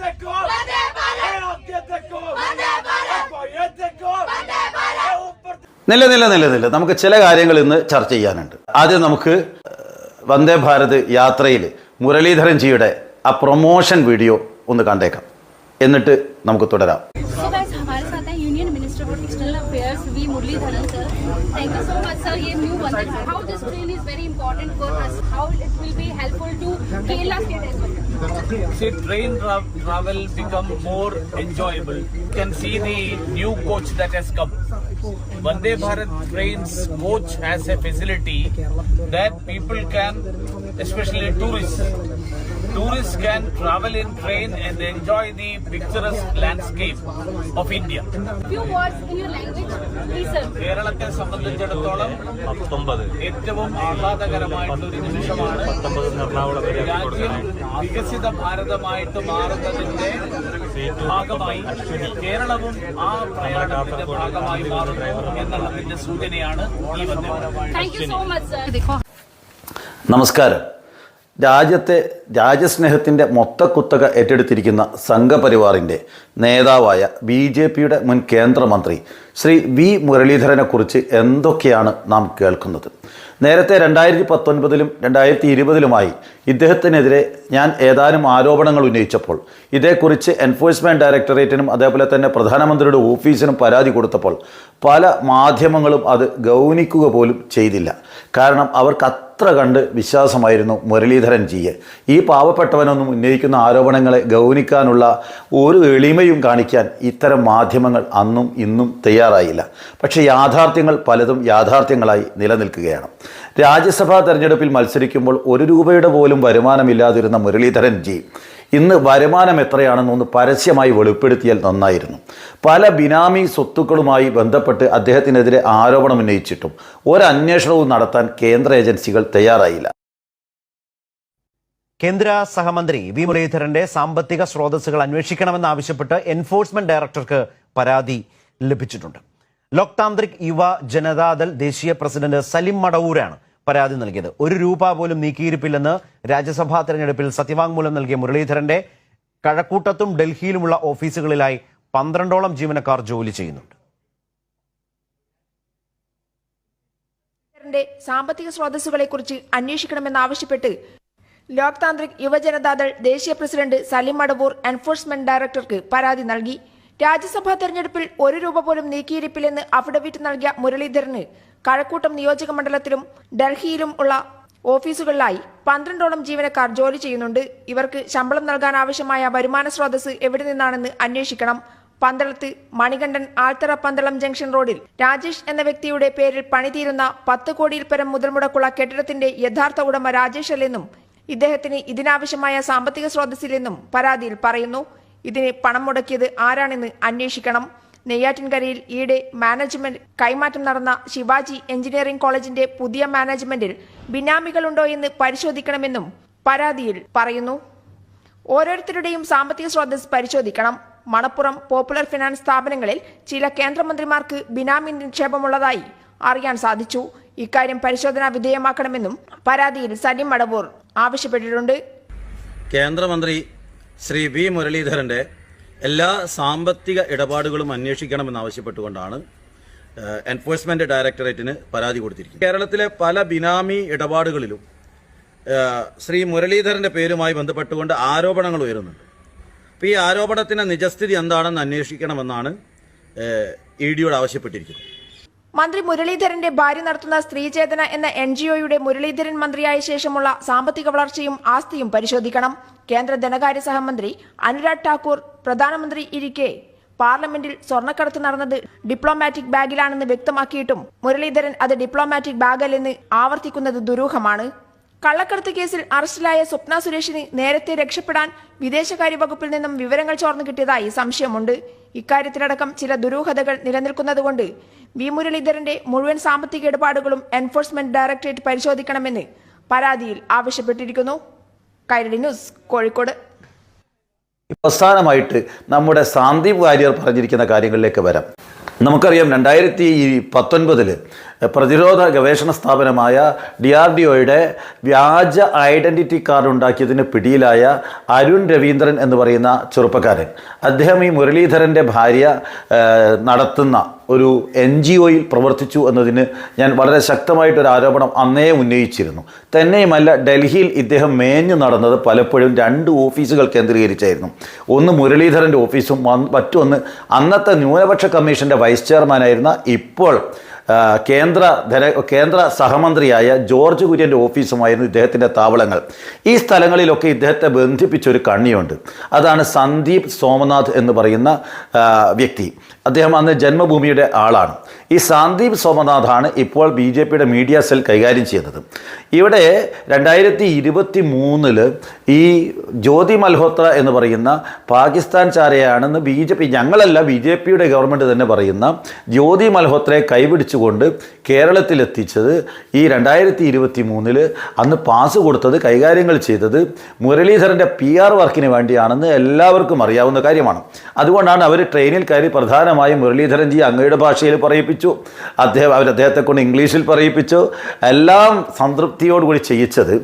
അഭ്യർത്ഥിക്കും അഭ്യർത്ഥിക്കും നില നില നില നില നമുക്ക് ചില കാര്യങ്ങൾ ഇന്ന് ചർച്ച ചെയ്യാനുണ്ട്. ആദ്യം നമുക്ക് വന്ദേ ഭാരത് യാത്രയിൽ മുരളീധരൻ ജിയുടെ ആ പ്രൊമോഷൻ വീഡിയോ ഒന്ന് കണ്ടേക്കാം. എന്നിട്ട് നമുക്ക് തുടരാം. Distributed External Affairs, V. Murlidharan sir. Thank you so much sir, ये new one. How this train is very important for us, how it will be helpful to Kerala state as well. See, train tra travel become more enjoyable. You can see the new coach that has come. Vande Bharat trains coach has a facility that people can, especially tourists, tourists can travel in train and enjoy the picturesque landscape of India. few words in your language please sir കേരളത്തെ സംബന്ധിച്ചിടത്തോളം ഏറ്റവും ആഹ്ലാദകരമായിട്ടുള്ള ഒരു നിമിഷമാണ് രാജ്യം വികസിത ഭാരതമായിട്ട് മാറുന്നതിന്റെ ഭാഗമായി കേരളവും ആ പ്രയാണത്തിന്റെ ഭാഗമായി മാറുന്നു എന്നുള്ളതിന്റെ സൂചനയാണ് ഈ Vande Bharat thank you so much sir देखो നമസ്കാരം രാജ്യത്തെ രാജ്യസ്നേഹത്തിന്റെ മൊത്തക്കുത്തക ഏറ്റെടുത്തിരിക്കുന്ന സംഘപരിവാറിന്റെ നേതാവായ ബി ജെ പിയുടെ മുൻ കേന്ദ്രമന്ത്രി ശ്രീ വി മുരളീധരനെക്കുറിച്ച് എന്തൊക്കെയാണ് നാം കേൾക്കുന്നത്? നേരത്തെ രണ്ടായിരത്തി പത്തൊൻപതിലും രണ്ടായിരത്തി ഇരുപതിലുമായി ഇദ്ദേഹത്തിനെതിരെ ഞാൻ ഏതാനും ആരോപണങ്ങൾ ഉന്നയിച്ചപ്പോൾ ഇതേക്കുറിച്ച് എൻഫോഴ്സ്മെന്റ് ഡയറക്ടറേറ്റിനും അതേപോലെ തന്നെ പ്രധാനമന്ത്രിയുടെ ഓഫീസിനും പരാതി കൊടുത്തപ്പോൾ പല മാധ്യമങ്ങളും അത് ഗൗനിക്കുക പോലും ചെയ്തില്ല. കാരണം അവർക്ക് അത്ര കണ്ട് വിശ്വാസമായിരുന്നു മുരളീധരൻ ജിയെ. ഈ പാവപ്പെട്ടവനൊന്നും ഉന്നയിക്കുന്ന ആരോപണങ്ങളെ ഗൗനിക്കാനുള്ള ഒരു എളിമയും കാണിക്കാൻ ഇത്തരം മാധ്യമങ്ങൾ അന്നും ഇന്നും തയ്യാറായില്ല. പക്ഷേ യാഥാർത്ഥ്യങ്ങൾ പലതും യാഥാർത്ഥ്യങ്ങളായി നിലനിൽക്കുകയാണ്. രാജ്യസഭാ തെരഞ്ഞെടുപ്പിൽ മത്സരിക്കുമ്പോൾ ഒരു രൂപയുടെ പോലും വരുമാനമില്ലാതിരുന്ന മുരളീധരൻ ജി ഇന്ന് വരുമാനം എത്രയാണെന്നൊന്ന് പരസ്യമായി വെളിപ്പെടുത്തിയാൽ നന്നായിരുന്നു. പല ബിനാമി സ്വത്തുക്കളുമായി ബന്ധപ്പെട്ട് അദ്ദേഹത്തിനെതിരെ ആരോപണം ഉന്നയിച്ചിട്ടും ഒരന്വേഷണവും നടത്താൻ കേന്ദ്ര ഏജൻസികൾ തയ്യാറായില്ല. കേന്ദ്ര സഹമന്ത്രി വി മുരളീധരന്റെ സാമ്പത്തിക സ്രോതസ്സുകൾ അന്വേഷിക്കണമെന്നാവശ്യപ്പെട്ട് എൻഫോഴ്സ്മെന്റ് ഡയറക്ടർക്ക് പരാതി ലഭിച്ചിട്ടുണ്ട്. ലോക് താന്ത്രിക് യുവ ജനതാദൾ ദേശീയ പ്രസിഡന്റ് സലിം മടവൂരാണ് പരാതി നൽകിയത്. ഒരു രൂപ പോലും നീക്കിയിരിപ്പില്ലെന്ന് രാജ്യസഭാ തെരഞ്ഞെടുപ്പിൽ സത്യവാങ്മൂലം നൽകിയ മുരളീധരന്റെ കഴക്കൂട്ടത്തും ഡൽഹിയിലുമുള്ള ഓഫീസുകളിലായി പന്ത്രണ്ടോളം ജീവനക്കാർ ജോലി ചെയ്യുന്നുണ്ട്. സാമ്പത്തിക സ്രോതസ്സുകളെക്കുറിച്ച് അന്വേഷിക്കണമെന്നാവശ്യപ്പെട്ട് ലോക് താന്ത്രിക് യുവജനതാദൾ ദേശീയ പ്രസിഡന്റ് സലിം അടവൂർ എൻഫോഴ്സ്മെന്റ് ഡയറക്ടർക്ക് പരാതി നൽകി. രാജ്യസഭാ തെരഞ്ഞെടുപ്പിൽ ഒരു രൂപ പോലും നീക്കിയിരിപ്പില്ലെന്ന് അഫിഡവിറ്റ് നൽകിയ മുരളീധരന് കഴക്കൂട്ടം നിയോജക മണ്ഡലത്തിലും ഡൽഹിയിലും ഉള്ള ഓഫീസുകളിലായി പന്ത്രണ്ടോളം ജീവനക്കാർ ജോലി ചെയ്യുന്നുണ്ട്. ഇവർക്ക് ശമ്പളം നൽകാൻ ആവശ്യമായ വരുമാന സ്രോതസ് എവിടെ നിന്നാണെന്ന് അന്വേഷിക്കണം. പന്തളത്ത് മണികണ്ഠൻ ആൽത്തറ പന്തളം ജംഗ്ഷൻ റോഡിൽ രാജേഷ് എന്ന വ്യക്തിയുടെ പേരിൽ പണിതീരുന്ന പത്ത് കോടിയിൽ പരം മുതൽ മുടക്കുള്ള കെട്ടിടത്തിന്റെ യഥാർത്ഥ ഉടമ രാജേഷ് അല്ലെന്നും ഇദ്ദേഹത്തിന് ഇതിനാവശ്യമായ സാമ്പത്തിക സ്രോതസ്സില്ലെന്നും പരാതിയിൽ പറയുന്നു. ഇതിന് പണം മുടക്കിയത് ആരാണെന്ന് അന്വേഷിക്കണം. നെയ്യാറ്റിൻകരയിൽ ഈയിടെ മാനേജ്മെന്റ് കൈമാറ്റം നടന്ന ശിവാജി എഞ്ചിനീയറിംഗ് കോളേജിന്റെ പുതിയ മാനേജ്മെന്റിൽ ബിനാമികളുണ്ടോ എന്ന് പരിശോധിക്കണമെന്നും പരാതിയിൽ പറയുന്നു. ഓരോരുത്തരുടെയും സാമ്പത്തിക സ്രോതസ് പരിശോധിക്കണം. മണപ്പുറം പോപ്പുലർ ഫിനാൻസ് സ്ഥാപനങ്ങളിൽ ചില കേന്ദ്രമന്ത്രിമാർക്ക് ബിനാമി നിക്ഷേപമുള്ളതായി അറിയാൻ സാധിച്ചു. ഇക്കാര്യം പരിശോധനാ വിധേയമാക്കണമെന്നും പരാതിയിൽ സലിം മടവൂർ ആവശ്യപ്പെട്ടിട്ടുണ്ട്. കേന്ദ്രമന്ത്രി ശ്രീ വി മുരളീധരന്റെ എല്ലാ സാമ്പത്തിക ഇടപാടുകളും അന്വേഷിക്കണമെന്നാവശ്യപ്പെട്ടുകൊണ്ടാണ് എൻഫോഴ്സ്മെന്റ് ഡയറക്ടറേറ്റിന് പരാതി കൊടുത്തിരിക്കുന്നത്. കേരളത്തിലെ പല ബിനാമി ഇടപാടുകളിലും ശ്രീ മുരളീധരന്റെ പേരുമായി ബന്ധപ്പെട്ടുകൊണ്ട് ആരോപണങ്ങൾ ഉയരുന്നുണ്ട്. അപ്പോൾ ഈ ആരോപണത്തിന്റെ നിജസ്ഥിതി എന്താണെന്ന് അന്വേഷിക്കണമെന്നാണ് ഇ ഡിയോട് ആവശ്യപ്പെട്ടിരിക്കുന്നത്. മന്ത്രി മുരളീധരന്റെ ഭാര്യ നടത്തുന്ന സ്ത്രീചേതന എന്ന എൻ ജി ഒയുടെ മുരളീധരൻ മന്ത്രിയായ ശേഷമുള്ള സാമ്പത്തിക വളർച്ചയും ആസ്തിയും പരിശോധിക്കണം. കേന്ദ്ര ധനകാര്യ സഹമന്ത്രി അനുരാഗ് ഠാക്കൂർ പ്രധാനമന്ത്രി ഇരിക്കെ പാർലമെന്റിൽ സ്വർണക്കടത്ത് നടന്നത് ഡിപ്ലോമാറ്റിക് ബാഗിലാണെന്ന് വ്യക്തമാക്കിയിട്ടും മുരളീധരൻ അത് ഡിപ്ലോമാറ്റിക് ബാഗല്ലെന്ന് ആവർത്തിക്കുന്നത് ദുരൂഹമാണ്. കള്ളക്കടത്ത് കേസിൽ അറസ്റ്റിലായ സ്വപ്ന സുരേഷിന് നേരത്തെ രക്ഷപ്പെടാൻ വിദേശകാര്യ വകുപ്പിൽ നിന്നും വിവരങ്ങൾ ചോർന്നു കിട്ടിയതായി സംശയമുണ്ട്. ഇക്കാര്യത്തിലടക്കം ചില ദുരൂഹതകൾ നിലനിൽക്കുന്നതുകൊണ്ട് വി മുരളീധരന്റെ മുഴുവൻ സാമ്പത്തിക ഇടപാടുകളും എൻഫോഴ്സ്മെന്റ് ഡയറക്ടറേറ്റ് പരിശോധിക്കണമെന്ന് പരാതിയിൽ ആവശ്യപ്പെട്ടിരിക്കുന്നു. കൈരളി ന്യൂസ് കോഴിക്കോട്. അവസാനമായിട്ട് നമ്മുടെ സാന്ദീപ് വാര്യർ പറഞ്ഞിരിക്കുന്ന കാര്യങ്ങളിലേക്ക് വരാം. നമുക്കറിയാം രണ്ടായിരത്തി പത്തൊൻപതിൽ പ്രതിരോധ ഗവേഷണ സ്ഥാപനമായ ഡി ആർ ഡി ഒയുടെ വ്യാജ ഐഡന്റിറ്റി കാർഡ് ഉണ്ടാക്കിയതിന് പിടിയിലായ അരുൺ രവീന്ദ്രൻ എന്ന് പറയുന്ന ചെറുപ്പക്കാരൻ. അദ്ദേഹം ഈ മുരളീധരന്റെ ഭാര്യ നടത്തുന്ന ഒരു എൻ ജി ഒയിൽ പ്രവർത്തിച്ചു എന്നതിന് ഞാൻ വളരെ ശക്തമായിട്ടൊരു ആരോപണം അന്നേ ഉന്നയിച്ചിരുന്നു. തന്നെയുമല്ല ഡൽഹിയിൽ ഇദ്ദേഹം മേഞ്ഞു നടന്നത് പലപ്പോഴും രണ്ട് ഓഫീസുകൾ കേന്ദ്രീകരിച്ചായിരുന്നു. ഒന്ന് മുരളീധരന്റെ ഓഫീസും മറ്റൊന്ന് അന്നത്തെ ന്യൂനപക്ഷ കമ്മീഷന്റെ വൈസ് ചെയർമാനായിരുന്ന ഇപ്പോൾ കേന്ദ്ര ധന കേന്ദ്ര സഹമന്ത്രിയായ ജോർജ് കുര്യന്റെ ഓഫീസുമായിരുന്നു ഇദ്ദേഹത്തിന്റെ താവളങ്ങൾ. ഈ സ്ഥലങ്ങളിലൊക്കെ ഇദ്ദേഹത്തെ ബന്ധിപ്പിച്ചൊരു കണ്ണിയുണ്ട്. അതാണ് സന്ദീപ് സോമനാഥ് എന്ന് പറയുന്ന വ്യക്തി. അദ്ദേഹം അന്ന് ജന്മഭൂമിയുടെ ആളാണ്. ഈ സന്ദീപ് സോമനാഥാണ് ഇപ്പോൾ ബി ജെ പിയുടെ മീഡിയ സെൽ കൈകാര്യം ചെയ്യുന്നത്. ഇവിടെ രണ്ടായിരത്തി ഇരുപത്തി മൂന്നിൽ ഈ ജ്യോതി മൽഹോത്ര എന്ന് പറയുന്ന പാകിസ്ഥാൻ ചാരയാണെന്ന് ബി ജെ പി ഞങ്ങളല്ല ബി ജെ പിയുടെ ഗവൺമെന്റ് തന്നെ പറയുന്ന ജ്യോതി മൽഹോത്രയെ കൈപിടിച്ചുകൊണ്ട് കേരളത്തിലെത്തിച്ചത് ഈ രണ്ടായിരത്തി ഇരുപത്തി മൂന്നിൽ അന്ന് പാസ് കൊടുത്തത് കൈകാര്യങ്ങൾ ചെയ്തത് മുരളീധരന്റെ പി ആർ വർക്കിന് വേണ്ടിയാണെന്ന് എല്ലാവർക്കും അറിയാവുന്ന കാര്യമാണ്. അതുകൊണ്ടാണ് അവർ ട്രെയിനിൽ കയറി പ്രധാനമായും മുരളീധരൻജി അങ്ങയുടെ ഭാഷയിൽ പറയിപ്പിച്ചു. അദ്ദേഹം അവർ അദ്ദേഹത്തെ കൊണ്ട് ഇംഗ്ലീഷിൽ പറയിപ്പിച്ചു. എല്ലാം സംതൃപ്തിയോടുകൂടി ചെയ്യിച്ചത്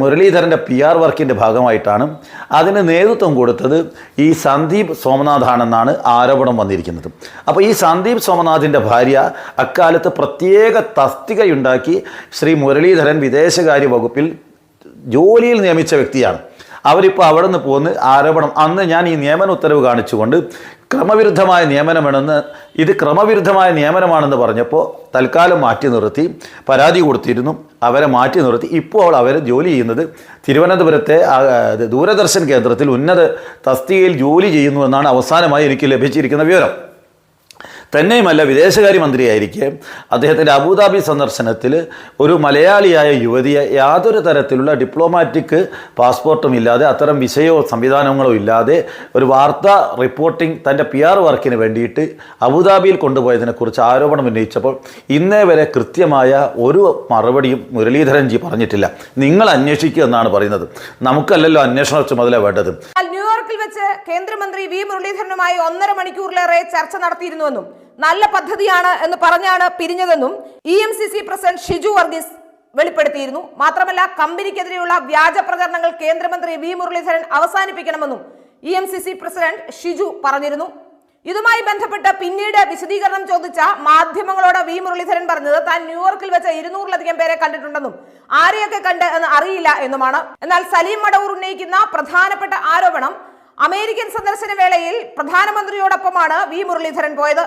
മുരളീധരന്റെ പി ആർ വർക്കിന്റെ ഭാഗമായിട്ടാണ്. അതിന് നേതൃത്വം കൊടുത്തത് ഈ സന്ദീപ് സോമനാഥാണെന്നാണ് ആരോപണം വന്നിരിക്കുന്നത്. അപ്പോൾ ഈ സന്ദീപ് സോമനാഥിന്റെ ഭാര്യ അക്കാലത്ത് പ്രത്യേക തസ്തികയുണ്ടാക്കി ശ്രീ മുരളീധരൻ വിദേശകാര്യ വകുപ്പിൽ ജോലിയിൽ നിയമിച്ച വ്യക്തിയാണ്. അവരിപ്പോൾ അവിടെ നിന്ന് പോകുന്ന ആരോപണം. അന്ന് ഞാൻ ഈ നിയമന ഉത്തരവ് കാണിച്ചുകൊണ്ട് ക്രമവിരുദ്ധമായ നിയമനമാണെന്ന് ഇത് ക്രമവിരുദ്ധമായ നിയമനമാണെന്ന് പറഞ്ഞപ്പോൾ തൽക്കാലം മാറ്റി നിർത്തി പരാതി കൊടുത്തിരുന്നു അവരെ മാറ്റി നിർത്തി. ഇപ്പോൾ അവർ ജോലി ചെയ്യുന്നത് തിരുവനന്തപുരത്തെ ദൂരദർശൻ കേന്ദ്രത്തിൽ ഉന്നത തസ്തികയിൽ ജോലി ചെയ്യുന്നു എന്നാണ് അവസാനമായി എനിക്ക് ലഭിച്ചിരിക്കുന്ന വിവരം. തന്നെയുമല്ല വിദേശകാര്യ മന്ത്രിയായിരിക്കെ അദ്ദേഹത്തിന്റെ അബുദാബി സന്ദർശനത്തിൽ ഒരു മലയാളിയായ യുവതിയെ യാതൊരു തരത്തിലുള്ള ഡിപ്ലോമാറ്റിക് പാസ്പോർട്ടും ഇല്ലാതെ അത്തരം വിഷയോ സംവിധാനങ്ങളോ ഇല്ലാതെ ഒരു വാർത്താ റിപ്പോർട്ടിംഗ് തന്റെ പി ആർ വർക്കിന് വേണ്ടിയിട്ട് അബുദാബിയിൽ കൊണ്ടുപോയതിനെക്കുറിച്ച് ആരോപണം ഉന്നയിച്ചപ്പോൾ ഇന്നേ വരെ കൃത്യമായ ഒരു മറുപടിയും മുരളീധരൻജി പറഞ്ഞിട്ടില്ല. നിങ്ങൾ അന്വേഷിക്കുക എന്നാണ് പറയുന്നത്. നമുക്കല്ലല്ലോ അന്വേഷണ ചുമതല വേണ്ടത്. ന്യൂയോർക്കിൽ വെച്ച് കേന്ദ്രമന്ത്രി വി മുരളീധരനുമായി ഒന്നര മണിക്കൂറിലേറെ ചർച്ച നടത്തിയിരുന്നുവെന്നും നല്ല പദ്ധതിയാണ് എന്ന് പറഞ്ഞാണ് പിരിഞ്ഞതെന്നും E M C C president Shiju Varghese വെളിപ്പെടുത്തിയിരുന്നു. മാത്രമല്ല കമ്പനിക്കെതിരെയുള്ള വ്യാജ പ്രചരണങ്ങൾ കേന്ദ്രമന്ത്രി വി മുരളീധരൻ അവസാനിപ്പിക്കണമെന്നും E M C C president Shiju പറഞ്ഞിരുന്നു. ഇതുമായി ബന്ധപ്പെട്ട് പിന്നീട് വിശദീകരണം ചോദിച്ച മാധ്യമങ്ങളോട് വി മുരളീധരൻ പറഞ്ഞത് താൻ ന്യൂയോർക്കിൽ വെച്ച് ഇരുന്നൂറിലധികം പേരെ കണ്ടിട്ടുണ്ടെന്നും ആരെയൊക്കെ കണ്ട് എന്ന് അറിയില്ല എന്നുമാണ്. എന്നാൽ സലീം മടവൂർ ഉന്നയിക്കുന്ന പ്രധാനപ്പെട്ട ആരോപണം അമേരിക്കൻ സന്ദർശന വേളയിൽ പ്രധാനമന്ത്രിയോടൊപ്പമാണ് വി മുരളീധരൻ പോയത്.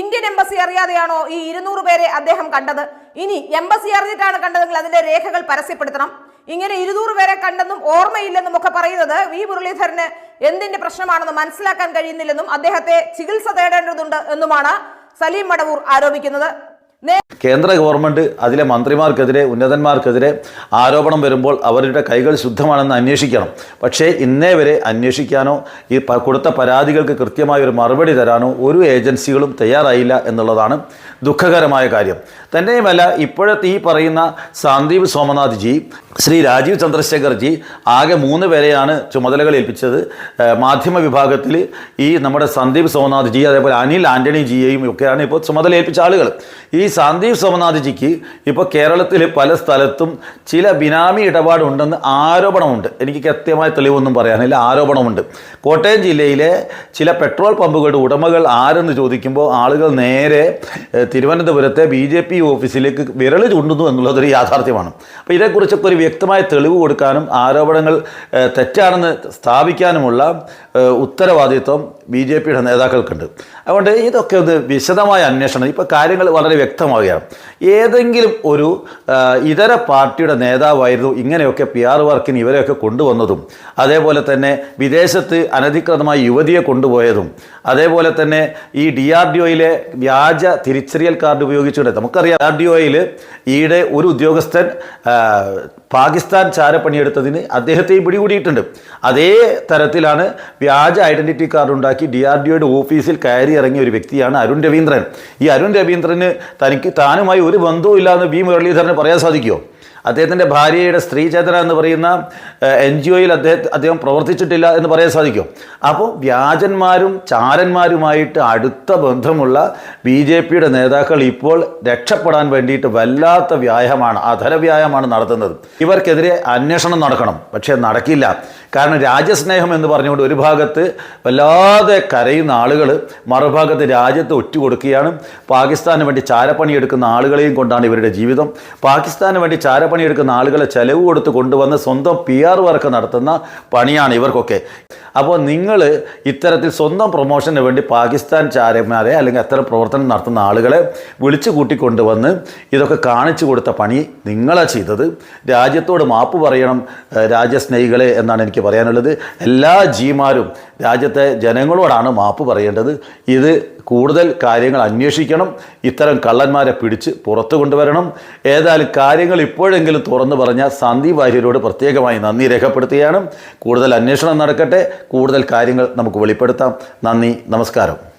ഇന്ത്യൻ എംബസി അറിയാതെയാണോ ഈ ഇരുന്നൂറ് പേരെ അദ്ദേഹം കണ്ടത്? ഇനി എംബസി അറിഞ്ഞിട്ടാണ് കണ്ടതെങ്കിൽ അതിന്റെ രേഖകൾ പരസ്യപ്പെടുത്തണം. ഇങ്ങനെ ഇരുന്നൂറ് പേരെ കണ്ടെന്നും ഓർമ്മയില്ലെന്നും ഒക്കെ പറയുന്നത് വി മുരളീധരന് എന്തിന്റെ പ്രശ്നമാണെന്ന് മനസ്സിലാക്കാൻ കഴിയുന്നില്ലെന്നും അദ്ദേഹത്തെ ചികിത്സ തേടേണ്ടതുണ്ട് എന്നുമാണ് സലീം മടവൂർ ആരോപിക്കുന്നത്. കേന്ദ്ര ഗവൺമെന്റ് അതിലെ മന്ത്രിമാർക്കെതിരെ ഉന്നതന്മാർക്കെതിരെ ആരോപണം വരുമ്പോൾ അവരുടെ കൈകൾ ശുദ്ധമാണെന്ന് അന്വേഷിക്കണം. പക്ഷേ ഇന്നേ വരെ അന്വേഷിക്കാനോ ഈ കൊടുത്ത പരാതികൾക്ക് കൃത്യമായ ഒരു മറുപടി തരാനോ ഒരു ഏജൻസികളും തയ്യാറായില്ല എന്നുള്ളതാണ് ദുഃഖകരമായ കാര്യം. തന്നെയുമല്ല ഇപ്പോഴത്തെ ഈ പറയുന്ന സന്ദീപ് സോമനാഥ് ജി ശ്രീ രാജീവ് ചന്ദ്രശേഖർ ജി ആകെ മൂന്ന് പേരെയാണ് ചുമതലകൾ ഏൽപ്പിച്ചത്. മാധ്യമ വിഭാഗത്തിൽ ഈ നമ്മുടെ സന്ദീപ് സോമനാഥ് ജി അതേപോലെ അനിൽ ആന്റണി ജിയെയും ഒക്കെയാണ് ഇപ്പോൾ ചുമതല ഏൽപ്പിച്ച ആളുകൾ. ഈ സന്ദീപ് സോമനാഥ് ജിക്ക് ഇപ്പോൾ കേരളത്തിൽ പല സ്ഥലത്തും ചില ബിനാമി ഇടപാടുണ്ടെന്ന് ആരോപണമുണ്ട്. എനിക്ക് കൃത്യമായ തെളിവൊന്നും പറയാനില്ല. ആരോപണമുണ്ട്. കോട്ടയം ജില്ലയിലെ ചില പെട്രോൾ പമ്പുകളുടെ ഉടമകൾ ആരെന്ന് ചോദിക്കുമ്പോൾ ആളുകൾ നേരെ തിരുവനന്തപുരത്തെ ബി ജെ പി ഓഫീസിലേക്ക് വിരൽ ചൂണ്ടുന്നു എന്നുള്ളതൊരു യാഥാർത്ഥ്യമാണ്. അപ്പോൾ ഇതേക്കുറിച്ചൊക്കെ ഒരു വ്യക്തമായ തെളിവ് കൊടുക്കാനും ആരോപണങ്ങൾ തെറ്റാണെന്ന് സ്ഥാപിക്കാനുമുള്ള ഉത്തരവാദിത്വം ബി ജെ പിയുടെ നേതാക്കൾക്കുണ്ട്. അതുകൊണ്ട് ഇതൊക്കെ ഒന്ന് വിശദമായ അന്വേഷണം. ഇപ്പോൾ കാര്യങ്ങൾ വളരെ വ്യക്തമാവുകയാണ്. ഏതെങ്കിലും ഒരു ഇതര പാർട്ടിയുടെ നേതാവായിരുന്നു ഇങ്ങനെയൊക്കെ പി ആർ വർക്കിന് ഇവരെയൊക്കെ കൊണ്ടുവന്നതും അതേപോലെ തന്നെ വിദേശത്ത് അനധികൃതമായി യുവതിയെ കൊണ്ടുപോയതും അതേപോലെ തന്നെ ഈ ഡി ആർ ഡി ഒയിലെ വ്യാജ തിരിച്ചറിയൽ കാർഡ് ഉപയോഗിച്ചുകൊണ്ട് നമുക്കറിയാം ഡി ആർ ഡി ഒയിൽ ഈയിടെ ഒരു ഉദ്യോഗസ്ഥൻ പാകിസ്ഥാൻ ചാരപ്പണിയെടുത്തതിന് അദ്ദേഹത്തെയും പിടികൂടിയിട്ടുണ്ട്. അതേ തരത്തിലാണ് വ്യാജ ഐഡന്റിറ്റി കാർഡ് ഉണ്ടാക്കി ഡി ആർ ഡി ഒയുടെ ഓഫീസിൽ കയറി ഇറങ്ങിയ ഒരു വ്യക്തിയാണ് അരുൺ രവീന്ദ്രൻ. ഈ അരുൺ രവീന്ദ്രന് തനിക്ക് താനുമായി ഒരു ബന്ധവും ഇല്ലാന്ന് വി മുരളീധരന് പറയാൻ സാധിക്കുമോ അദ്ദേഹത്തിന്റെ ഭാര്യയുടെ സ്ത്രീ ചേതന എന്ന് പറയുന്ന എൻ ജി ഒയിൽ അദ്ദേഹം അദ്ദേഹം പ്രവർത്തിച്ചിട്ടില്ല എന്ന് പറയാൻ സാധിക്കും? അപ്പോൾ വ്യാജന്മാരും ചാരന്മാരുമായിട്ട് അടുത്ത ബന്ധമുള്ള ബി ജെ പിയുടെ നേതാക്കൾ ഇപ്പോൾ രക്ഷപ്പെടാൻ വേണ്ടിയിട്ട് വല്ലാത്ത വ്യായാമമാണ് അധര വ്യായാമമാണ് നടത്തുന്നത്. ഇവർക്കെതിരെ അന്വേഷണം നടക്കണം പക്ഷേ നടക്കില്ല. കാരണം രാജ്യസ്നേഹം എന്ന് പറഞ്ഞുകൊണ്ട് ഒരു ഭാഗത്ത് വല്ലാതെ കരയുന്ന ആളുകൾ മറുഭാഗത്ത് രാജ്യത്ത് ഒറ്റുകൊടുക്കുകയാണ്. പാകിസ്ഥാന് വേണ്ടി ചാരപ്പണിയെടുക്കുന്ന ആളുകളെയും കൊണ്ടാണ് ഇവരുടെ ജീവിതം. പാകിസ്ഥാന് വേണ്ടി ചാരപ്പണി എടുക്കുന്ന ആളുകളെ ചെലവ് കൊടുത്ത് കൊണ്ടുവന്ന് സ്വന്തം പി ആർ വർക്ക് നടത്തുന്ന പണിയാണ് ഇവർക്കൊക്കെ. അപ്പോൾ നിങ്ങൾ ഇത്തരത്തിൽ സ്വന്തം പ്രൊമോഷന് വേണ്ടി പാകിസ്ഥാൻ ചാരന്മാരെ അല്ലെങ്കിൽ അത്തരം പ്രവർത്തനം നടത്തുന്ന ആളുകളെ വിളിച്ചു കൂട്ടിക്കൊണ്ടുവന്ന് ഇതൊക്കെ കാണിച്ചു കൊടുത്ത പണി നിങ്ങളാ ചെയ്തത്. രാജ്യത്തോട് മാപ്പ് പറയണം രാജ്യസ്നേഹികളെ എന്നാണ് എനിക്ക് പറയാനുള്ളത്. എല്ലാ ജീമാരും രാജ്യത്തെ ജനങ്ങളോടാണ് മാപ്പ് പറയേണ്ടത്. ഇത് കൂടുതൽ കാര്യങ്ങൾ അന്വേഷിക്കണം. ഇത്തരം കള്ളന്മാരെ പിടിച്ച് പുറത്തു കൊണ്ടുവരണം. ഏതായാലും കാര്യങ്ങൾ ഇപ്പോഴെങ്കിലും തുറന്നു പറഞ്ഞ സന്ദീപ് വാര്യരോട് പ്രത്യേകമായി നന്ദി രേഖപ്പെടുത്തുകയാണ്. കൂടുതൽ അന്വേഷണം നടക്കട്ടെ. കൂടുതൽ കാര്യങ്ങൾ നമുക്ക് വെളിപ്പെടുത്താം. നന്ദി. നമസ്കാരം.